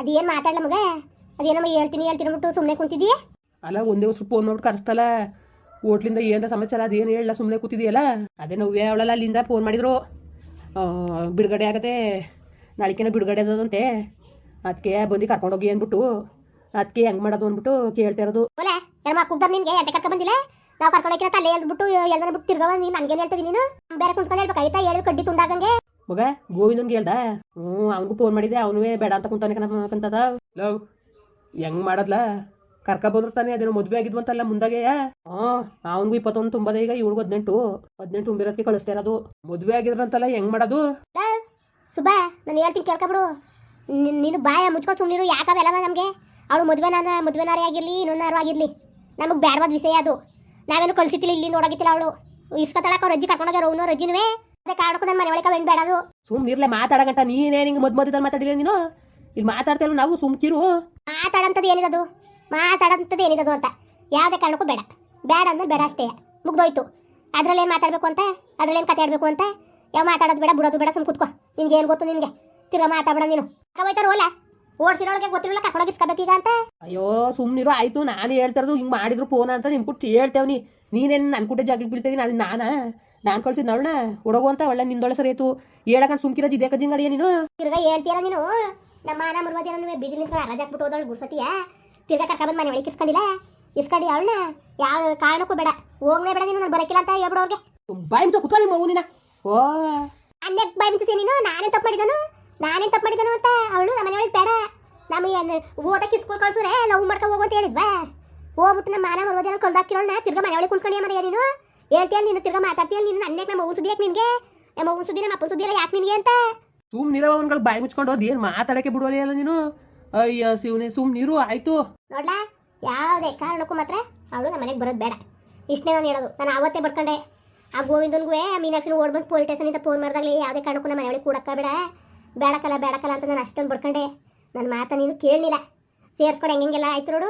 ಅದೇನು ಮಾತಾಡ್ಲ ಮಗ? ಅದೇನಮ್ಮ ಹೇಳ್ತೀನಿ ಹೇಳ್ತೀನಿ ಅಂದ್ಬಿಟ್ಟು ಸುಮ್ಮನೆ ಕುಂತಿದ್ದೀಯ ಅಲ್ಲ ಒಂದೇ ಸ್ವಲ್ಪ ಫೋನ್ ಮಾಡ್ಬಿಟ್ಟು ಕರೆಸ್ತಲ್ಲ ಹೋಟ್ಲಿಂದ ಏನಾರ ಸಮಾಚಾರ ಅದೇನು ಹೇಳಲ್ಲ ಸುಮ್ಮನೆ ಕೂತಿದೆಯಲ್ಲ? ಅದೇ ನೋವೇ ಅವಳಲ್ಲ ಅಲ್ಲಿಂದ ಫೋನ್ ಮಾಡಿದ್ರು. ಬಿಡುಗಡೆ ಆಗತ್ತೆ ನಾಳಿಕೆನ ಬಿಡುಗಡೆ ಅದದಂತೆ ಅದಕ್ಕೆ ಬಂದು ಕರ್ಕೊಂಡೋಗಿ ಅಂದ್ಬಿಟ್ಟು ಅದಕ್ಕೆ ಹೆಂಗೆ ಮಾಡೋದು ಅಂದ್ಬಿಟ್ಟು ಕೇಳ್ತಾ ಇರೋದು. ಓಲೆ ಯಾರ ಕುಗ್ದರ್ ನಿನ್ಗೆ? ಕರ್ಕ ಬಂದಿಲ್ಲ? ನಾವು ಕರ್ಕೊಂಡೋಗಿರೋ ತಲೆ ಹೇಳ್ಬಿಟ್ಟು ಎಲ್ದನ ಬಿಟ್ಟು ತಿರ್ಗವ ನೀನು ನನಗೇನು ಹೇಳ್ತೀನಿ ನೀನು? ಬೇರೆ ಕುಂತ್ಕೊಂಡು ಹೇಳ್ಬೇಕಾಯ್ತಾ ಹೇಳಿ ಕಡ್ಡಿ ತುಂಡಾಗಂಗೆ. ಮಗ ಗೋವಿಂದನ್ಗೆ ಹೇಳ್ದ? ಹ್ಞೂ ಅವನಿಗೂ ಫೋನ್ ಮಾಡಿದೆ ಅವನು ಬೇಡ ಅಂತ ಕುಂತಾನೆ ಕನಕಂತದ ಲವ್ ಹೆಂಗ್ ಮಾಡದ್ಲ? ಕರ್ಕ ಬಂದ್ರು ತಾನೇ ಅದೇನೋ ಮದುವೆ ಆಗಿದ್ವಂತಲ್ಲ ಮುಂದಾಗೆ. ಹ್ಞೂ ಅವನಿಗೂ ಇಪ್ಪತ್ತೊಂದು ತುಂಬದ ಈಗ ಇವಳಿಗೂ ಹದಿನೆಂಟು. ಹದಿನೆಂಟು ತುಂಬಿರೋದಕ್ಕೆ ಕಳಿಸ್ತಾ ಇರೋದು. ಮದುವೆ ಆಗಿದ್ರಂತಲ್ಲ ಹೆಂಗ್ ಮಾಡೋದು? ಸುಬ್ಬಾ ನಾನು ಹೇಳ್ತೀನಿ ಕೇಳ್ಕೊಬಿಡು. ನಿನ್- ನೀನು ಬಾಯ ಮುಚ್ಕೊಂಡು ಸುಮ್ಮನಿರು ಯಾಕವೆಲ್ಲ ನಮಗೆ? ಅವಳು ಮದುವೆ ನಾನು ಮದುವೆನಾರೇ ಆಗಿರಲಿ ಇನ್ನೊಂದಾರು ಆಗಿರಲಿ. ನಮಗೆ ಬ್ಯಾಡವಾದ ವಿಷಯ ಅದು. ನಾವೇನು ಕಳಿಸಿತಿಲ್ಲ ಇಲ್ಲಿ ನೋಡಾಗಿತ್ತಿಲ್ಲ ಅವಳು. ಇಸ್ಕೊತಳಕ್ಕೆ ಅವ್ರು ಅಜ್ಜಿ ಕರ್ಕೊಂಡೋಗ್ಯಾರ ಅವನು ರಜ್ಜಿನುವೆ ಅದೇ ಕಾರಣಕ್ಕೂ ನನ್ನ ಮನೆ ಒಳಗೆ ಬೇಡ ಅದು. ಸುಮ್ಮನೆ ಇರ್ಲೆ ಮಾತಾಡಗಂಟ ನೀನೇ ಹಿಂಗೆ ಮದ್ ಮಧ್ಯದಲ್ಲಿ ಮಾತಾಡಿಲ್ಲ ನೀನು? ಇಲ್ಲಿ ಮಾತಾಡ್ತಾ ಇಲ್ಲ ನಾವು ಸುಮ್ಕಿರು ಮಾತಾಡಂತದ್ದು ಏನಿದದು? ಮಾತಾಡಂತದ್ದು ಏನಿದದು ಅಂತ. ಯಾವುದೇ ಕಾರಣಕ್ಕೂ ಬೇಡ. ಬೇಡ ಅಂದ್ರೆ ಬೇಡ ಅಷ್ಟೇ. ಮುಗ್ದೋಯ್ತು. ಅದ್ರಲ್ಲಿ ಏನು ಮಾತಾಡಬೇಕು ಅಂತ? ಅದ್ರಲ್ಲಿ ಏನು ಕತೆ ಆಡಬೇಕು ಅಂತ? ಯಾವ ಮಾತಾಡೋದು ಬೇಡ ಬಿಡೋದು ಬೇಡ ಸುಮ್ ಕೂತ್ಕೋ. ನಿನ್ಗೆ ಏನು ಗೊತ್ತು ನಿನಗೆ? ತಿರ್ಗಾ ಮಾತಾಡಬೇಡ ನೀನು. ಹೋಯ್ತಾರ ಹೋಲ ಓಡಿಸಿರೋಳಗೆ ಗೊತ್ತಿರಲ್ಲ ಈಗ ಅಂತ? ಅಯ್ಯೋ ಸುಮ್ಮನಿರೋ ಆಯ್ತು. ನಾನು ಹೇಳ್ತಾ ಇರೋದು ಹಿಂಗೆ ಮಾಡಿದ್ರು ಫೋನ್ ಅಂತ ನಿಮ್ ಕುಟ್ಟು ಹೇಳ್ತೇವ್ನಿ ನೀನೇನು ನನ್ನ ಕುಟ್ಟೆ ಜಾಗಕ್ಕೆ ಬೀಳ್ತಿದ್ದೀನಿ ಅದು ನಾನಾ? ನಾನು ಕಳ್ಸಿದ್ ನವಳನ್ನ ಹುಡುಗು ಅಂತ ಒಳ್ಳೆ ನಿಂದೊಳೆ ಸರಿ ಆಯ್ತು. ಹೇಳಕಂಡು ಸುಮ್ಕಿರೋ ಕಜ್ಜಿಂಗಡಿಯ ನೀನು? ತಿರ್ಗಾ ಹೇಳ್ತೀಯಲ್ಲ ನೀನು? ನಮ್ಮ ಮಾನ ಮರುವಾದಿ ನೀವು ಬೀದಿ ನಿಂತ್ಕೊಂಡು ಬಿಟ್ಟು ಹೋದಳು ಗುರ್ಸತಿಯ. ತಿರ್ಗಾ ಕರ್ಕೊಂಡ್ಬಂದು ಮನೆ ಒಳಗೆ ಇಸ್ಕೊಂಡಿಲ್ಲ. ಇಸ್ಕೊಂಡು ಅವಳನ್ನ ಯಾವ ಕಾರಣಕ್ಕೂ ಬೇಡ. ಹೋಗ್ಲೇ ಬೇಡ ನೀನು ನಾನು ಬರಕಿಲ್ಲ ಅಂತ ಹೇಳ್ಬಿಡು ಅವ್ರಿಗೆ. ಬಾಯಿ ಮುಚ್ಚ ಕುತ್ಕೊ ನಿಮ್ಮ ಮಗು ನೀನ. ಓ. ಅನ್ನೆ ಬಾಯ್ ನೀನು? ನಾನೇ ತಪ್ಪು ಮಾಡಿದನು? ನಾನೇ ತಪ್ಪು ಮಾಡಿದನು ಅಂತ ಅವಳು ನಮ್ಮ ಮನೆಯೊಳಗೆ ಬೇಡ. ನಮಗೆ ಓದಕ್ಕೆ ಸ್ಕೂಲ್ ಕಳ್ಸುರೆ ಲವ್ ಮಾಡ್ಕೊ ಹೋಗು ಅಂತ ಹೇಳಿದ್ವಾ? ಹೋಗ್ಬಿಟ್ಟು ನಮ್ಮ ಮಾನ ಮರುವಾದಿ ಕಳ್ದಾಕಿರೋಳ್ನ ತಿರ್ಗಾ ಮನೆಯೊಳಗೆ ಕುಳ್ಸ್ಕೊಂಡಿ ಮರೆಯ ನೀನು? ಹೇಳ್ತೀಯ ನೀನು ತಿರ್ಗಾ ಮಾತಾಡ್ತೀಯ ನೀನು ನನ್ನೇ ನಮ್ಮ ಅವ್ನ ಸುದ್ದಿ ಯಾಕೆ ನಿನಗೆ? ನಮ್ಮ ಅವ್ನ ಸುದ್ದಿ ನಮ್ಮ ಅಪ್ಪನ ಸುದ್ದಿ ಯಾಕೆ ನಿನಗೆ ಅಂತ? ಸುಮ್ ನೀರವ ಅವನ್ಗಳು ಬಾಯಿ ಮುಚ್ಕೊಂಡು ಹೋದ್ ಏನು ಮಾತಾಡಕ್ಕೆ ಬಿಡುವಲ್ಲ ಅಲ್ಲ ನೀನು? ಅಯ್ಯ ಶಿವನೇ ಸುಮ್ ನೀರು ಆಯ್ತು. ನೋಡ್ಲಾ? ಯಾವುದೇ ಕಾರಣಕ್ಕೂ ಮಾತ್ರ ಅವಳು ನಮ್ಮ ಮನೆಗೆ ಬರೋದು ಬೇಡ. ಇಷ್ಟನೇ ನಾನು ಹೇಳೋದು. ನಾನು ಅವತ್ತೇ ಬಡ್ಕೊಂಡೆ ಆ ಗೋವಿಂದನ್ಗೂ ಮೀನಾಕ್ಷಿನ ಓಡ್ಬಂದು ಪೊಲೀಸ್ ಸ್ಟೇಷನಿಂದ ಫೋನ್ ಮಾಡಿದಾಗಲಿ ಯಾವುದೇ ಕಾರಣಕ್ಕೂ ನಮ್ಮ ಮನೆಯೊಳಗೆ ಕೂಡಕ್ಕ ಬೇಡ. ಬೇಡಕ್ಕಲ್ಲ ಬೇಡಕ್ಕಲ್ಲ ಅಂತ ನಾನು ಅಷ್ಟೊಂದು ಬಡ್ಕೊಂಡೆ ನನ್ನ ಮಾತ ನೀನು ಕೇಳಲಿಲ್ಲ. ಸೇರಿಸ್ಕೊಂಡು ಹೆಂಗೆಲ್ಲ ಆಯ್ತು ನೋಡು.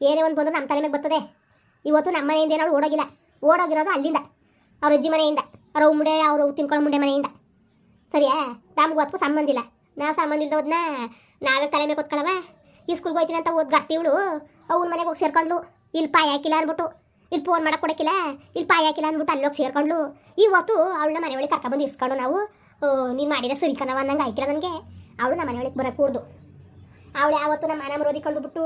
ಏನೇ ಒಂದು ಬಂದರೂ ನಮ್ಮ ತಲೆ ಮೇಲೆ ಬರ್ತದೆ. ಇವತ್ತು ನಮ್ಮ ಮನೆಯಿಂದ ಏನಾದ್ರು ಓಡೋಗಿಲ್ಲ. ಓಡೋಗಿರೋದು ಅಲ್ಲಿಂದ ಅವ್ರ ಅಜ್ಜಿ ಮನೆಯಿಂದ ಅವ್ರ ಮುಂಡೆ ಅವರು ತಿನ್ಕೊಳ್ಳೋ ಮುಂಡೆ ಮನೆಯಿಂದ. ಸರಿಯಾ? ನಮ್ಗೆ ಸಂಬಂಧ ಇಲ್ಲ. ನಾವು ಸಂಬಂಧ ಇಲ್ದೋದ್ನ ನಾವೇ ತಲೆ ಮೇಲೆ ಕೂತ್ಕೊಳ್ಳವ ಈ ಸ್ಕೂಲ್ಗೆ ಹೋಯ್ತೀನಿ ಅಂತ ಓದ್ ಇವಳು. ಅವ್ರ ಮನೆಗೆ ಹೋಗಿ ಸೇರ್ಕೊಂಡ್ಲು. ಇಲ್ಲಿ ಪಾಯ ಹಾಕಿಲ್ಲ ಅಂದ್ಬಿಟ್ಟು ಇಲ್ಲಿ ಫೋನ್ ಮಾಡಕ್ಕೆ ಕೊಡಕ್ಕಿಲ್ಲ ಇಲ್ಲಿ ಪಾಯ ಹಾಕಿಲ್ಲ ಅಂದ್ಬಿಟ್ಟು ಅಲ್ಲೋಗಿ ಸೇರ್ಕೊಂಡ್ಲು. ಇವತ್ತು ಅವಳನ್ನ ಮನೆ ಒಳಗೆ ಕರ್ಕೊಂಡ್ಬಂದು ಇರ್ಸ್ಕೊಂಡು ನಾವು ನೀನು ಮಾಡಿದ್ರೆ ಸರಿ ಕಣವ ಅನ್ನಂಗೆ ಆಯ್ತಿಲ್ಲ ನನಗೆ. ಅವಳು ನಮ್ಮ ಮನೆ ಒಳಗೆ ಬರಕ್ಕೆ ಕೂಡ್ದು. ಅವಳು ಯಾವತ್ತು ನಮ್ಮ ಮನೆ ಮರೋದಿ ಬಿಟ್ಟು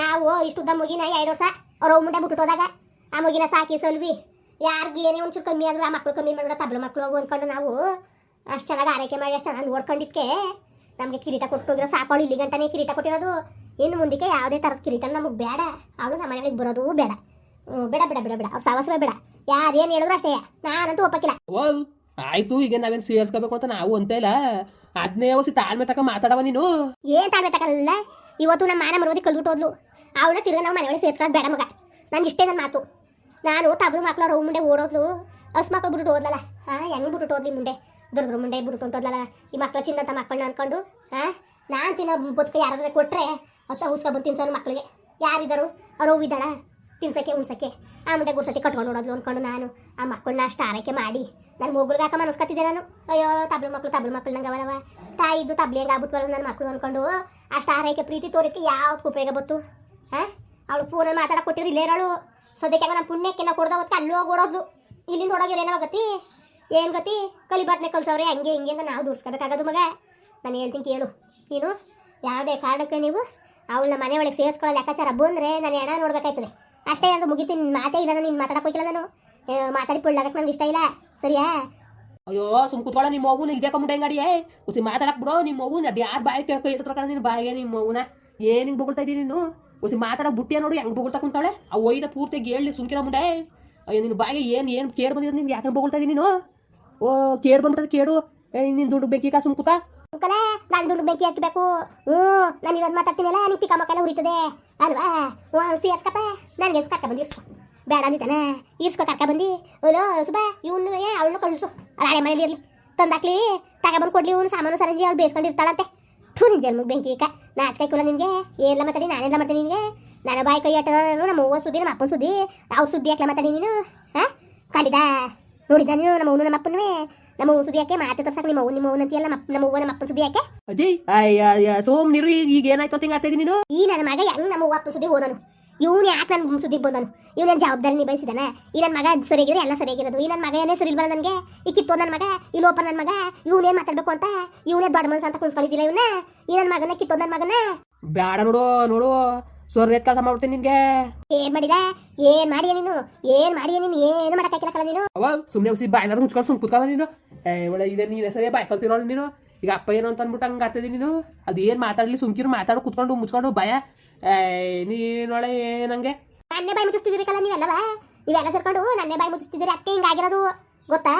ನಾವು ಇಷ್ಟು ಉದ್ದ ಮುಗಿನ ಎರಡು ವರ್ಷ ಅವ್ರ ಅವ್ ಮುಂಡೆ ಬಿಟ್ಟು ಹೋದಾಗ ಆ ಮಗಿನ ಸಾಕಿ ಸೊಲ್ವಿ. ಯಾರಿಗೆ ಏನೇ ಒಂಚೂರು ಕಮ್ಮಿ ಆದರೂ ಆ ಮಕ್ಳು ಕಮ್ಮಿ ಮಾಡಿಬಿಡ ತಬ್ಲು ಮಕ್ಕಳು ಹೋಗು ಅಂದ್ಕೊಂಡು ನಾವು ಅಷ್ಟು ಚೆನ್ನಾಗಿ ಆರೈಕೆ ಮಾಡಿ ಅಷ್ಟು ಚೆನ್ನಾಗಿ ನೋಡ್ಕೊಂಡಿದ್ಕೆ. ನಮಗೆ ಕಿರೀಟ ಕೊಟ್ಟೋಗಿರೋ ಸಾಕೋಳು ಇಲ್ಲಿ ಗಂಟನೇ ಕಿರೀಟ ಕೊಟ್ಟಿರೋದು. ಇನ್ನು ಮುಂದಕ್ಕೆ ಯಾವುದೇ ಥರದ ಕಿರೀಟ ನಮಗೆ ಬೇಡ. ಅವಳು ನಮ್ಮ ಮನೆಗಳಿಗೆ ಬರೋದು ಬೇಡ. ಬೇಡ ಬೇಡ ಬೇಡ ಬೇಡ. ಅವ್ರು ಸಾವಸವೇ ಬೇಡ. ಯಾರೇನು ಹೇಳಿದ್ರು ಅಷ್ಟೇ. ನಾನಂತೂ ಒಪ್ಪಕ್ಕಿಲ್ಲ. ಓ ಆಯ್ತು ಈಗ ನಾವೇನು ಸೇರಿಸ್ಕೋಬೇಕು ಅಂತ ನಾವು ಅಂತ ಇಲ್ಲ. ಹದಿನೈದು ವರ್ಷ ತಾಳ್ಮೆ ತಕ ಮಾತಾಡವ ನೀನು? ಏನ್ ತಾಳ್ಮೆ ತಕಲ್ಲ? ಇವತ್ತು ನಮ್ಮ ಮಾನ ಮರುವದಿ ಕಳ್ಬಿಟ್ಟು ಹೋದ್ಲು. ಅವಳ ತಿರ್ಗ ನಾವು ಮನೆಯೊಳಗೆ ಸೇರಿಸ್ಕೊಳ್ಳೋದು ಬೇಡ ಮಗ. ನನಗೆ ಇಷ್ಟೇ ನನ್ನ ಮಾತು. ನಾನು ತಬ್ರು ಮಕ್ಳು ಅವ್ರ ಮುಂಡೆ ಓಡೋದ್ಲು. ಅಸ್ ಮಕ್ಳು ಬಿಟ್ಟು ಹೋದ್ಲಲ್ಲ ಹಾಂ, ಹೆಂಗೆ ಬಿಟ್ಟು ಹೋದ್ಲಿ ಮುಂಡೆ ದುರ್ದ್ರ ಮುಂದೆ ಬಿಟ್ಟು ಹೋದಲ್ಲ ಈ ಮಕ್ಳು ಚಿನ್ನಂತ ಮಕ್ಕಳನ್ನ ಅನ್ಕೊಂಡು, ಹಾಂ? ನಾನು ತಿನ್ನೋ ಬದುಕು ಯಾರಾದ್ರೆ ಕೊಟ್ರೆ ಅತ್ತ ಉಸ್ಕೊಬಂದು ತಿನ್ಸೋನು ಮಕ್ಳಿಗೆ. ಯಾರಿದ್ದಾರು? ಅವ್ರು ಹೋಗಿದ್ದಾಳ? ತಿನ್ಸಕ್ಕೆ, ಉಣ್ಸಕ್ಕೆ. ಆ ಮುಂದೆ ಗುಡ್ಸಕ್ಕೆ ಕಟ್ಕೊಂಡು ಓಡೋದ್ಲು ಅಂದ್ಕೊಂಡು ನಾನು. ಆ ಮಕ್ಕಳನ್ನ ಅಷ್ಟು ಆರೈಕೆ ಮಾಡಿ. ನನ್ನ ಮಗುಳಿಗೆ ಹಾಕ ಮನಸ್ಕತ್ತಿದ್ದೆ ನಾನು? ಅಯ್ಯೋ ತಬ್ಲು ಮಕ್ಕಳು ತಬ್ಲು ಮಕ್ಳು ನಂಗೆ ಅವಲವ ತಾಯಿದ್ದು ತಬ್ಲಿ ಹೆಂಗೆ ಆಗ್ಬಿಟ್ವಲ್ಲ ನನ್ನ ಮಕ್ಕಳು ಅಂದ್ಕೊಂಡು ಅಷ್ಟು ಆರೈಕೆ ಪ್ರೀತಿ ತೋರಿಕೆ ಯಾವ್ದು ಉಪಯೋಗ ಬತ್ತು? ಹಾಂ? ಅವಳು ಫೋನಲ್ಲಿ ಮಾತಾಡೋಕೆ ಕೊಟ್ಟಿರು ಇಲ್ಲೇ ಇರೋಳು ಸದ್ಯಕ್ಕೆ ನಮ್ಮ ಪುಣ್ಯಕ್ಕೆ ನಾವು ಕೊಡ್ದ ಹೊತ್ತು ಅಲ್ಲಿ ಹೋಗಿ ಓಡೋದ್ಲು. ಇಲ್ಲಿಂದ ಓಡೋಗಿರೋ ಏನೋ ಗತಿ? ಏನು ಗತಿ? ಕಲಿಬಾತ್ನೆ ಕಲ್ಸವ್ರೆ, ಹಂಗೆ ಹಿಂಗೆ ಅಂತ ನಾವು ದೂರ್ಸ್ಕೋಬೇಕಾಗದು ಮಗ. ನಾನು ಹೇಳ್ತೀನಿ ಕೇಳು. ನೀನು ಯಾವುದೇ ಕಾರಣಕ್ಕೆ ನೀವು ಅವಳನ್ನ ಮನೆ ಒಳಗೆ ಸೇರಿಸ್ಕೊಳ್ಳೋ ಲೆಕ್ಕಾಚಾರ ಬಂದರೆ ನಾನು ಹೆಣ ನೋಡ್ಬೇಕಾಯ್ತದೆ. ಅಷ್ಟೇ ಅಂತ ಮುಗಿತೀನಿ ಮಾತೇ ಇಲ್ಲ ನೀನು ಮಾತಾಡಕ್ಕೆ ಹೋಗಿಲ್ಲ ನಾನು. ಮಾತಾಡಿ ಪುಳ್ಳಾಗಕ್ಕೆ ನನಗೆ ಇಷ್ಟ ಇಲ್ಲ. ಸರಿಯಾ? ಅಯ್ಯೋ, ಸುಮ್ ಕುತ್ಕೊಳ್ಳೋ ನಿಮ್ಮ ಮಗು ಇದೇ ಅಂಗಡಿಯೇ ಉಸಿ ಮಾತಾಡಕ್ ಬಿಡೋ ನಿಮ್ಮ ಮಗು ಅದು ಯಾರು ಬಾಯಿ ಕೇಳ್ಕೊ ಇಡ್ತಾರ ನಿನ್ನ ಬಾಯಿಗೆ ನಿಮ್ಮ ಮಗುನ. ಏನಿಂಗ್ ಬೊಗಳ್ತಾ ಇದ್ದೀನಿ ನೀನು? ಉಸಿ ಮಾತಾಡೋ ಬುಟ್ಟಿಯ ನೋಡಿ ಹೆಂಗೆ ಬೊಗಳ್ತಾ ಕುಂತಾಳೆ ಆ ಒಯ್ದ ಪೂರ್ತಿ ಹೇಳಿ ಸುಮ್ಕಿರೋ ಮುಂದೆ ಅಯ್ಯೋ, ನಿನ್ನ ಬಾಯಿಗೆ ಏನು ಏನು ಕೇಳಿ ಬಂದಿದ್ದು ನಿನ್ಗೆ? ಯಾಕೆ ಬೊಗಳ್ತಾ ಇದ್ದೀನಿ ನೀನು? ಓ ಕೇಳಿ ಬಂದ್ಬಿಟ್ಟದ ಕೇಡು. ನಿನ್ನ ದುಡ್ಡು ಬೇಕೀಗ ಸುಮ್ ಕೂತ? ಅಂಕಲೇ, ನಾನು ದುಡ್ಡು ಬೆಂಕಿ ಹಾಕಬೇಕು ಹ್ಞೂ, ನಾನು ಇರೋದು ಮಾತಾಡ್ತೀನಲ್ಲ ನಿಂಗೆ ತಿಕ್ಕ ಮಕ್ಕಳೆಲ್ಲ ಉರಿತದೆ ಅಲ್ವಾ? ಹ್ಞೂ ಎಸ್ಕಪ್ಪ. ನನಗೆ ಕರ್ಕ ಬಂದು ಇರ್ಸ್ಕೊ ಬೇಡ ಅಂದಿದ್ದಾನೆ. ಇರ್ಸ್ಕೊ, ಕರ್ಕ ಬಂದು. ಓಲೋ ಸುಬಾ ಇವನು ಅವಳನ್ನು ಕಳಿಸು. ಹಳೆ ಮನೇಲಿ ಇರಲಿ. ತಂದಾಕ್ಲಿ, ತಗೊಬಂದು ಕೊಡ್ಲಿ, ಇವನು ಸಾಮಾನು, ಸರಂಜಿ, ಅವಳು ಬೇಯಿಸ್ಕೊಂಡಿರ್ತಾಳಂತೆ. ಥೂ ನಿನ್ ಜನ್ಮಕ್ಕೆ ಬೆಂಕಿ ಈಗ ನಾಚಿಕೆ ಕುಲ ನಿನಗೆ. ಎಲ್ಲ ಮಾತಾಡಿ ನಾನೆಲ್ಲ ಮಾಡ್ತೀನಿ ನಿನಗೆ? ನನ್ನ ಬಾಯಿ ಕೈ ಆಟ ನಮ್ಮ ಅವ್ವ ಸುದ್ದಿ ನಮ್ಮ ಅಪ್ಪನ ಸುದ್ದಿ. ಅವ್ರ ಸುದ್ದಿ ಯಾಕೆ ಮಾತಾಡಿ ನೀನು? ಹಾಂ? ಕಂಡಿದ? ನೋಡಿದ ನೀನು? ನಮ್ಮ ಅವನು ನಮ್ಮ ಅಪ್ಪನವೇ? ನಮ್ಮ ಅವ್ವ ಸುದ್ದಿ ಯಾಕೆ? ಮಾತೆ ತರ್ಸಕ್ಕೆ ನಿಮ್ಮ ಅವ್ವ ನಿಮ್ಮ ಅವ್ನ ಅಂತೀಯಲ್ಲ ನಮ್ಮ ಅವ್ವ ನಮ್ಮ ಅಪ್ಪನ ಸುದ್ದಿ ಯಾಕೆ? ಅಜ್ಜಿ ಅಯ್ಯ ಸೋಮ್ ನೀರು ಈಗ ಏನಾಯ್ತು ಅಂತ ಹಿಂಗೆ ಆಗ್ತಾ ನೀನು? ಈ ನನ್ನ ಮಗ ಹೆಂಗ್ ನಮ್ಮ ಅವ್ವ ಅಪ್ಪನ ಸುದ್ದಿ ಓದನು? ಇವನು ಯಾಕೆ ನನ್ನ ಸುದ್ದಿಗೆ ಬಂದನು? ಇವ್ ನನ್ನ ಜವಾಬ್ದಾರಿ ನಿಭಾಯಿಸಿದಾನೆ ಈ ನನ್ನ ಮಗ ಸರಿಯಾಗಿರೋ ಎಲ್ಲ ಸರಿಯಾಗಿರೋದು. ಈ ನನ್ನ ಮಗ ಏನೇ ಸರಿ ಇಲ್ಲ ನನಗೆ ಈ ಕಿತ್ತೋ ನನ್ನ ಮಗ ಈ ಲೋಪ ನನ್ನ ಮಗ ಇವನೇ ಮಾತಾಡ್ಬೇಕು ಅಂತ ಇವನೇ ದೊಡ್ಡ ಮನಸ್ಸು ಅಂತ ಕುಣಿಸ್ಕೊಂಡಿದ್ದಿಲ್ಲ ಇವನ್ನ? ಈ ನನ್ನ ಮಗನ ಕಿತ್ತೋ ನನ್ನ ಮಗನ? ಬೇಡ ನೋಡು ನೋಡು. ಸೊರ್ರೆತ್ ಕೆಲಸ ಮಾಡ್ಬಿಡ್ತೀನಿ ನಿನ್ಗೆ. ಏನ್ ಮಾಡಿಲ್ಲ ಏನ್ ಮಾಡಿಯ ನೀನು? ಏನ್ ಮಾಡಿಯ ನೀನು? ಏನು ಮಾಡಕ್ಕಾಗಿಲ್ಲ ನೀನು? ಅವ ಸುಮ್ಮನೆ ಬಾಯ್ನಾರು ಮುಚ್ಕೊಂಡು ಸುಮ್ ಕೂತ್ಕವ ನೀನು. ಏ ಒಳ್ಳೆ ಇದೆ ನೀನೇ ಸರಿ ಬಾಯ್ ಕಲ್ತಿರೋ ನೀನು? ಈಗ ಅಪ್ಪ ಏನು ಅಂತ ಅಂದ್ಬಿಟ್ಟು ಹಂಗೆ ಆಡ್ತಿದ್ದೀನಿ ನೀನು? ಅದು ಏನು ಮಾತಾಡಲಿ ಸುಮ್ಕಿರು ಮಾತಾಡು ಕುತ್ಕೊಂಡು ಮುಚ್ಕೊಂಡು ಭಯ. ಏ ನೀನೊಳೆ ಏನಂಗೆ ನನ್ನೇ ಬಾಯಿ ಮುಚ್ಚಿಸ್ತಿದ್ದೀರಿಕಲ್ಲ ನೀವೆಲ್ಲವ? ನೀವೆಲ್ಲ ಸೇರ್ಕೊಂಡು ನನ್ನೇ ಬಾಯಿ ಮುಚ್ಚಿಸ್ತಿದ್ದೀರಿ ಅತ್ತೆ ಹಿಂಗಾಗಿರೋದು ಗೊತ್ತಾ?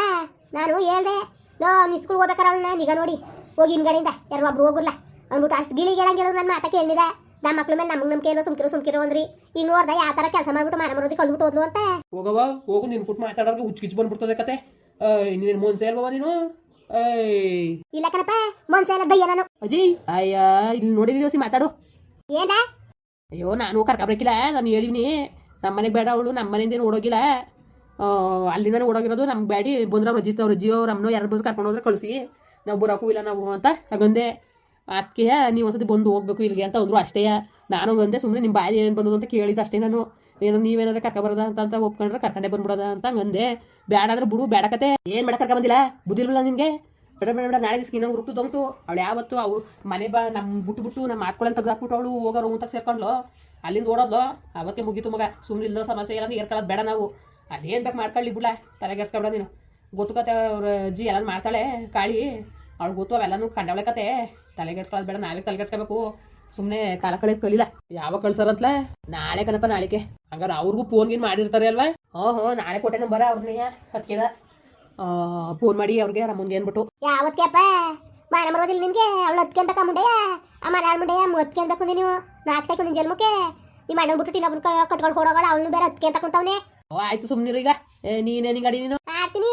ನಾನು ಹೇಳ್ದೆ ಲೋ ನೀ ಸ್ಕೂಲ್ ಹೋಗ್ಬೇಕಾರ ಅವಳನ್ನ ನಿಗ ನೋಡಿ. ಹೋಗಿ ಹಿಂಗಡೆಯಿಂದ ಯಾರು ಒಬ್ರು ಹೋಗುಲ್ಲ ಅಂದ್ಬಿಟ್ಟು ಅಷ್ಟು ಗಿಳಿ ಹೇಳಂಗೆ ಹೇಳೋದು ನನ್ನ ಮಾತಾ ಕೇಳಿದ ನಮ್ಮ ಮಕ್ಳ ಮೇಲೆ ನಮಗೆ ನಂಬಿಕೆ ಏನೋ ಸುಮ್ಕಿರೋ ಸುಮ್ಕಿರೋ ಅಂದ್ರಿ. ಈಗ ನೋಡ್ದೆ ಯಾವ ಥರ ಕೆಲಸ ಮಾಡ್ಬಿಟ್ಟು ಮಾರ ಮರೋದಿ ಕಳ್ದ್ಬಿಟ್ಟು ಹೋದ್ಲು ಅಂತ. ಹೋಗವ ಹೋಗು ನಿನ್ ಕುಟ್ ಮಾತಾಡೋರ್ಗೆ ಕಿಚ್ಚು ಬಂದ್ಬಿಡ್ತದೆ ಕತೆ. ನೀನು ಮೊನ್ಸೆ ಅಲ್ವವ ನೀನು? ಏಯ್. ಇಲ್ಲ ಕಣಪ್ಪ ಮೊನ್ಸೆ ಎಲ್ಲ ದಯ್ಯ ನಾನು. ಅಜ್ಜಿ ಅಯ್ಯ ಇಲ್ಲಿ ನೋಡಿದ್ರಿ ಹೊಸಿ ಮಾತಾಡು. ಏನ ಅಯ್ಯೋ ನಾನು ಕರ್ಕೊಬೇಕಿಲ್ಲ ನಾನು ಹೇಳಿವ್ನಿ. ನಮ್ಮ ಮನೆಗೆ ಬೇಡ ಅವಳು ನಮ್ಮ ಮನೆಯಿಂದ ಓಡೋಗಿಲ್ಲ. ಅಲ್ಲಿಂದನೇ ಓಡೋಗಿರೋದು ನಮ್ಗೆ ಬ್ಯಾಡಿ ಬಂದ್ರೆ ಅವ್ರ ಅಜಿತ್ ಅವ್ರ ಅವ್ರ ಅಮ್ಮನೋ ಯಾರು ಬಂದು ಕರ್ಕೊಂಡು ಹೋದ್ರೆ ಕಳಿಸಿ. ನಾವು ಬರೋಕ್ಕೂ ಇಲ್ಲ ನಾವು ಅಂತ ಹಾಗಂದೆ. ಅದಕ್ಕೆ ನೀವು ಒಂದ್ಸತಿ ಬಂದು ಹೋಗ್ಬೇಕು ಇಲ್ಲಿಗೆ ಅಂತ ಅಂದ್ರು ಅಷ್ಟೇ. ನಾನು ಒಂದೇ ಸುಮ್ಮನೆ ನಿಮ್ಮ ಬಾಯಿ ಏನು ಬಂದದು ಅಂತ ಕೇಳಿದ್ದು ಅಷ್ಟೇ ನಾನು. ಏನೋ ನೀವೇನಾದ್ರೆ ಕರ್ಕೊಬರೋದ ಅಂತ ಅಂತ ಒಪ್ಕೊಂಡ್ರೆ ಕರ್ಕೊಂಡೇ ಬಂದ್ಬಿಡೋದ ಅಂತ ಅಂದೆ ಬೇಡ ಅಂದ್ರೆ ಬಿಡು ಬೇಡ ಕತೆ. ಏನು ಕರ್ಕ ಬಂದಿಲ್ಲ? ಬುದ್ಧಿಲ್ವಲ್ಲ ನಿನಗೆ? ಬೇಡ ಬೇಡ ಬೇಡ. ನಾಳೆ ದಿವಸ ಇನ್ನೊಂದು ಗ್ರೂಪ್ ತೊಗೊಂಡು ಅವಳು ಯಾವತ್ತು ಅವ್ಳು ಮನೆ ಬಾ ನಮ್ಮ ಬಿಟ್ಟು ಬಿಟ್ಟು ನಮ್ಮ ಮಾತ್ಕೊಳ್ಳಿ ತೆಗ್ದಾಕ್ಬಿಟ್ಟು ಅವಳು ಹೋಗೋರು ತಗ ಸೇರ್ಕೊಂಡ್ಲು. ಅಲ್ಲಿಂದ ಓಡೋದ್ಲು. ಅವತ್ತೇ ಮುಗೀತು ಮಗ. ಸುಮ್ಮನೆ ಇಲ್ಲದ ಸಮಸ್ಯೆ ಇಲ್ಲ ಏರ್ಕೊಳ್ಳೋದು ಬೇಡ ನಾವು. ಅದೇನು ಬೇಕು ಮಾಡ್ಕೊಳ್ಳಿ ಬಿಡ್ಲ. ತಲೆಗೆಡ್ಸ್ಕೊಬಿಡ ನೀನು. ಗೊತ್ತು ಕತೆ ಅವ್ರ ಅಜ್ಜಿ ಎಲ್ಲ ಮಾಡ್ತಾಳೆ, ಕಾಳಿ. ಅವಳು ಗೊತ್ತು ಅವೆಲ್ಲನೂ ಕಂಡವಳೆ ಕತೆ. ತಲೆಗೆಡ್ಸ್ಕೊಳ್ಳೋದು ಬೇಡ, ನಾವೇ ತಲೆಗೆಡ್ಸ್ಕೋಬೇಕು ಸುಮ್ಮನೆ ಕಾಲ ಕಳೆಯೋದು ಕಲಿಲ್ಲ ಯಾವಾಗ ಕಳ್ಸಾರಂತ್ಲ? ನಾಳೆ ಕನಪ ನಾಳೆಗೆ ಹಂಗಾರೆ ಅವ್ರಿಗೂ ಫೋನ್ ಗೀನ್ ಮಾಡಿರ್ತಾರೆ ಅಲ್ವಾ? ಹ್ಞೂ ಹ್ಞೂ ನಾಳೆ ಕೊಟ್ಟೆ ಬರ ಅವ್ರನ್ನ ಅದಕ್ಕೆದ ಫೋನ್ ಮಾಡಿ ಅವ್ರಿಗೆ ರಮ್ಮನ್ಗೆ ಅಂದ್ಬಿಟ್ಟು. ಯಾವತ್ತಪ್ಪ ಮಾನ ಬರೋದಿಲ್ಲ ನಿನ್ಗೆ? ಅವಳು ಹತ್ಕೊಂಡ್ಬೇಕ ಮುಂಡೆಯ ಆ ಮನೆ ಮುಂಡೆಯ ಹತ್ಕೊಂಡ್ಬೇಕು ನೀವು. ನಾಚ್ಕಾಯ್ಕು ನಿನ್ ಜನ್ಮಕ್ಕೆ? ನಿಮ್ಮ ಅಣ್ಣ ಬಿಟ್ಟು ಇನ್ನೊಬ್ರು ಕಟ್ಕೊಂಡು ಹೋಗೋಣ ಅವಳು ಬೇರೆ ಹತ್ಕೊಂತ ಕುಂತವನೆ ಓ ಆಯ್ತು ಸುಮ್ನಿರು ಈಗ. ನೀನೇನು ಗಾಡಿ ನೀನು? ಆಡ್ತೀನಿ.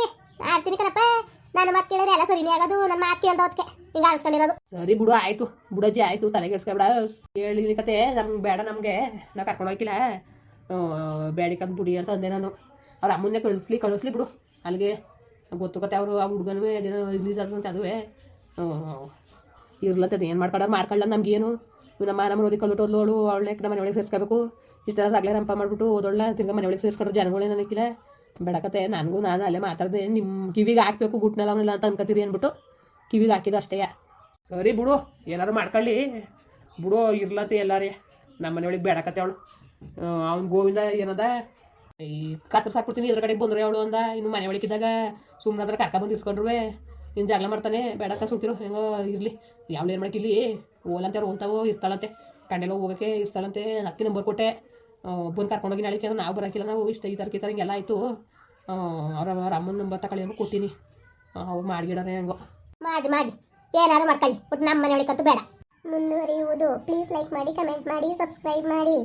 ಆಡ್ತೀನಿ ಕಣಪ್ಪ. ನನ್ನ ಮಾತು ಕೇಳಿದ್ರೆ ಎಲ್ಲ ಸರಿನೇ ಆಗೋದು ನನ್ನ ಮಾತು ಕೇಳ್ದೋದಕ್ಕೆ ಹಿಂಗ ಅನ್ಸ್ಕೊಂಡಿರೋದು ಸರಿ ಬಿಡು, ಆಯ್ತು. ಬುಡಜ್ಜಿ ಆಯ್ತು ತಲೆ ಕೆಡ್ಸ್ಕೊಬಿಡ. ಹೇಳಿ ಕತೆ ನಮ್ಗೆ ಬೇಡ ನಮಗೆ. ನಾ ಕರ್ಕೊಂಡು ಹೋಗಿಲ್ಲ. ಬೇಡಿಕಂದು ಬುಡಿ ಅಂತ ಅಂದೆ ನಾನು. ಅವ್ರ ಅಮ್ಮನ್ನೇ ಕಳಿಸ್ಲಿ ಕಳಿಸ್ಲಿ ಬಿಡು. ಅಲ್ಲಿಗೆ ಗೊತ್ತು ಕತೆ, ಅವರು ಆ ಹುಡುಗನೂ ಅದೇನೋ ರಿಲೀಸ್ ಆದಂತೆ ಅದುವೇ. ಇರ್ಲತ್ತದ, ಏನು ಮಾಡ್ಕೊಡ ಮಾಡ್ಕೊಳ್ಳ ನಮ್ಗೇನು. ನಮ್ಮ ನಮ್ಮ ಓದಿ ಕಳ್ಬಿಟ್ಟು ಅವಳು, ಅವಳನ್ನ ನಮ್ಮ ಮನೆ ಒಳಗೆ ಸೇರಿಸ್ಕೋಬೇಕು. ಇಷ್ಟ ಆಗ್ಲೇ ರಂಪ ಮಾಡ್ಬಿಟ್ಟು ಓದೋಳ ತಿರ್ಗ ಮನೆ ಒಳಗೆ ಸೇರಿಸ್ಕೊಂಡ್ರೆ ಜನಗಳೇ ನನಗಿಲ್ಲ ಬೇಡಕತೆ ನನಗೂ ನಾನು ಅಲ್ಲೇ ಮಾತಾಡ್ದೆ ನಿಮ್ಮ ಕಿವಿಗೆ ಹಾಕ್ಬೇಕು ಗುಟ್ನೆಲ್ಲ ಅಂತ ಅನ್ಕೋತೀರಿ ಅಂದ್ಬಿಟ್ಟು ಕಿವಿಗೆ ಹಾಕಿದ್ದು ಅಷ್ಟೇ. ಸರಿ ಬಿಡು ಏನಾರು ಮಾಡ್ಕೊಳ್ಳಿ. ಬಿಡು, ಇರ್ಲತ್ತೆ ಎಲ್ಲಾರಿ. ನಮ್ಮ ಮನೆ ಒಳಗೆ ಬೇಡಕತ್ತೆ ಅವಳು ಅವ್ನು ಗೋವಿಂದ ಏನದ? ಈ ಕತ್ರ ಸಾಕ್ಬಿಡ್ತೀನಿ, ಇದ್ರ ಕಡೆಗೆ ಬಂದ್ರೆ ಅವಳು ಅಂದ. ಇನ್ನು ಮನೆ ಒಳಗಿದ್ದಾಗ ಸುಮ್ಮನೆ ಅದ್ರ ಕರ್ಕೊಂಬಂದು ಇಸ್ಕೊಂಡ್ರು ಇನ್ನು ಜಗಳ ಮಾಡ್ತಾನೆ, ಬೇಡಕ್ಕ ಸುಟ್ಟಿರು ಹೆಂಗೋ ಇರಲಿ. ಯಾವ್ಳು ಏನು ಮಾಡಕ್ಕಿಲ್ಲಿ ಓಲಂತೆ ಹೋಗ್ತಾವೋ ಇರ್ತಾಳಂತೆ. ಕಂಡೆಲ್ಲ ಹೋಗೋಕೆ ಇರ್ತಾಳಂತೆ. ಹತ್ತಿ ನಂಬರ್ ಕೊಟ್ಟೆ. ಬಂದು ಕರ್ಕೊಂಡೋಗಿ ನಾಳೆ ಕೇಳಿದ್ರೆ ನಾವು ಬರೋಕ್ಕಿಲ್ಲ ನಾವು ಇಷ್ಟ ಈ ಥರ ಈ ಹಿಂಗೆಲ್ಲ ಆಯಿತು. ಅವ್ರ ಅವ್ರ ಅಮ್ಮನ ನಂಬರ್ ತಗೊಳ್ಳಿ ಅಂದ್ರೆ ಕೊಟ್ಟಿನಿ ಅವ್ರು ಮಾಡಿಗಿಡೋರೆ ಹೆಂಗೋ. ಮಾಡಿ ಮಾಡಿ. ಏನಾದ್ರು ಮಾಡ್ಕೊಳ್ಳಿ. ಒಟ್ಟು ನಮ್ಮ ಮನೆ ಒಳಗೆ ಬೇಡ. ಮುಂದುವರಿಯುವುದು. ಪ್ಲೀಸ್ ಲೈಕ್ ಮಾಡಿ ಕಮೆಂಟ್ ಮಾಡಿ ಸಬ್ಸ್ಕ್ರೈಬ್ ಮಾಡಿ.